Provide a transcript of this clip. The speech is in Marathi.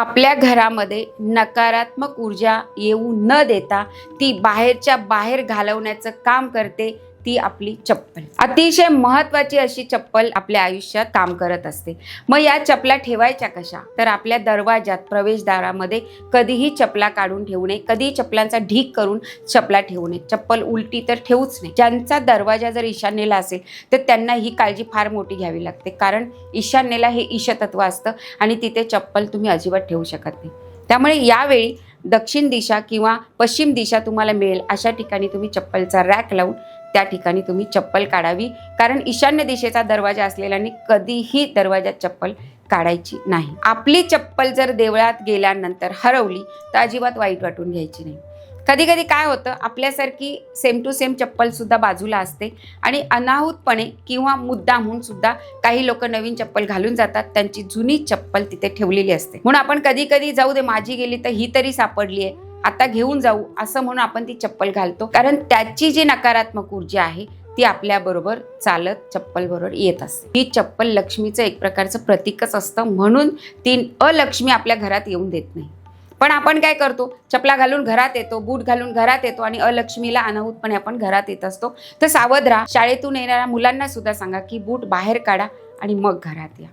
आपल्या घरामध्ये नकारात्मक ऊर्जा येऊ न देता ती बाहेरच्या बाहेर घालवण्याचं काम करते. ती आपली चप्पल. अतिशय महत्वाची अशी चप्पल आपल्या आयुष्यात काम करत असते. मग या चपला ठेवायच्या कशा? तर आपल्या दरवाजात प्रवेशद्वारामध्ये कधीही चपला काढून ठेवू नये. कधीही चपलांचा ढीक करून चपला ठेवू नये. चप्पल उलटी तर ठेवूच नाही ज्यांचा दरवाजा जर ईशान्येला असेल तर त्यांना ही काळजी फार मोठी घ्यावी लागते. कारण ईशान्येला हे ईशतत्व असतं आणि तिथे चप्पल तुम्ही अजिबात ठेवू शकत नाही. त्यामुळे यावेळी दक्षिण दिशा किंवा पश्चिम दिशा तुम्हाला मिळेल. अशा ठिकाणी तुम्ही चप्पलचा रॅक लावून त्या ठिकाणी तुम्ही चप्पल काढावी. कारण ईशान्य दिशेचा दरवाजा असलेल्याने कधीही दरवाजात चप्पल काढायची नाही. आपली चप्पल जर देवळात गेल्यानंतर हरवली तर अजिबात वाईट वाटून घ्यायची नाही. कधी कधी काय होतं आपल्यासारखी सेम टू सेम चप्पल सुद्धा बाजूला असते. आणि अनाहूतपणे किंवा मुद्दामहून सुद्धा काही लोक नवीन चप्पल घालून जातात. त्यांची जुनी चप्पल तिथे ठेवलेली असते. म्हणून आपण कधी कधी जाऊ दे माझी गेली तर ही तरी सापडली आहे आता घेऊन जाऊ असं म्हणून आपण ती चप्पल घालतो. कारण त्याची जी नकारात्मक ऊर्जा आहे ती आपल्या बरोबर चालत चप्पल बरोबर येत असते. ही चप्पल लक्ष्मीचं एक प्रकारचं प्रतीकच असतं म्हणून ती अलक्ष्मी आपल्या घरात येऊन देत नाही. पण आपण काय करतो? चपला घालून घरात येतो बूट घालून घरात येतो आणि अलक्ष्मीला अनाहूतपणे आपण घरात येत असतो. तर सावध राहा. शाळेतून येणाऱ्या मुलांना सुद्धा सांगा की बूट बाहेर काढा आणि मग घरात या.